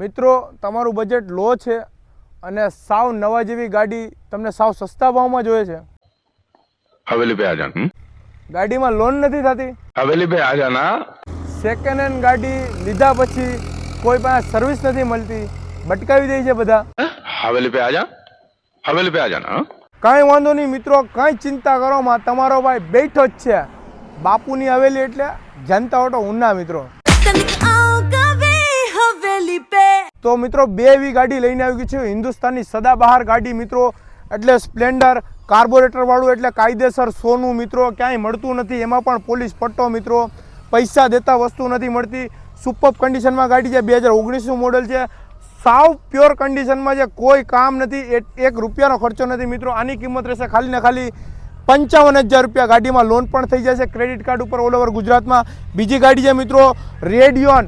મિત્રો તમારું બજેટ લો છે અને સાવ નવા જેવી ગાડી તમને સાવ સસ્તા ભાવમાં જોઈએ છે. હવેલી ભાઈ આ ગાડીમાં લોન નથી થતી. હવેલી ભાઈ આજાના સેકન્ડ હેન્ડ ગાડી લીધા પછી કોઈ પાસે સર્વિસ નથી મળતી. બટકાવી દે છે બધા. હવેલી ભાઈ આજા? જા હવેલી પે આ જાના વાંધો નહીં મિત્રો કાંઈ ચિંતા કરવામાં તમારો ભાઈ બેઠો જ છે. બાપુની હવેલી એટલે જનતા ઓટો ઉના મિત્રો. તો મિત્રો, બે એવી ગાડી લઈને આવી ગઈ છે. હિન્દુસ્તાનની સદાબહાર ગાડી મિત્રો. એટલે સ્પ્લેન્ડર, કાર્બોરેટરવાળું, એટલે કાયદેસર સોનું મિત્રો, ક્યાંય મળતું નથી. એમાં પણ પોલીસ પટ્ટો મિત્રો. પૈસા દેતા વસ્તુ નથી મળતી. સુપર કન્ડિશનમાં ગાડી છે, બે હજાર ઓગણીસનું મોડલ છે. સાવ પ્યોર કન્ડિશનમાં છે, કોઈ કામ નથી. એક- રૂપિયાનો ખર્ચો નથી મિત્રો. આની કિંમત રહેશે ખાલી ને ખાલી પંચાવન હજાર રૂપિયા. ગાડીમાં લોન પણ થઈ જશે. ક્રેડિટ કાર્ડ ઉપર ઓલ ઓવર ગુજરાતમાં. બીજી ગાડી છે મિત્રો રેડિયોન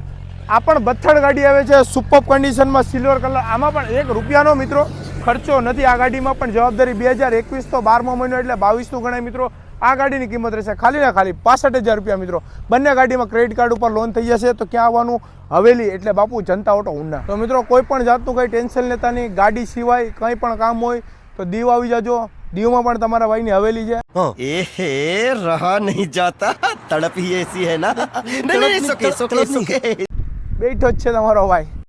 આ પણ બથડ ગાડી આવે છે સુપર કન્ડિશનમાં સિલ્વર કલર આમાં પણ એક રૂપિયાનો મિત્રો ખર્ચો નથી. આ ગાડીમાં પણ જવાબદારી બે હજાર એકવીસ તો બારમો મહિનો એટલે બાવીસનું ગણાય મિત્રો. આ ગાડીની કિંમત રહેશે ખાલી ને ખાલી પાસઠ હજાર રૂપિયા મિત્રો. બંને ગાડીમાં ક્રેડિટ કાર્ડ ઉપર લોન થઈ જશે તો ક્યાં આવવાનું? હવેલી. એટલે બાપુ જનતા ઓટો ઊંડા. તો મિત્રો કોઈ પણ જાતનું કંઈ ટેન્શન લેતા નહીં. ગાડી સિવાય કંઈ પણ કામ હોય તો દીવ આવી જજો. દીવમાં પણ તમારા ભાઈની હવેલી છે. એ રહા નહીં જાતા. તડપ એસી હે ના. નહીં નહીં. બેઠો જ છે તમારો ભાઈ.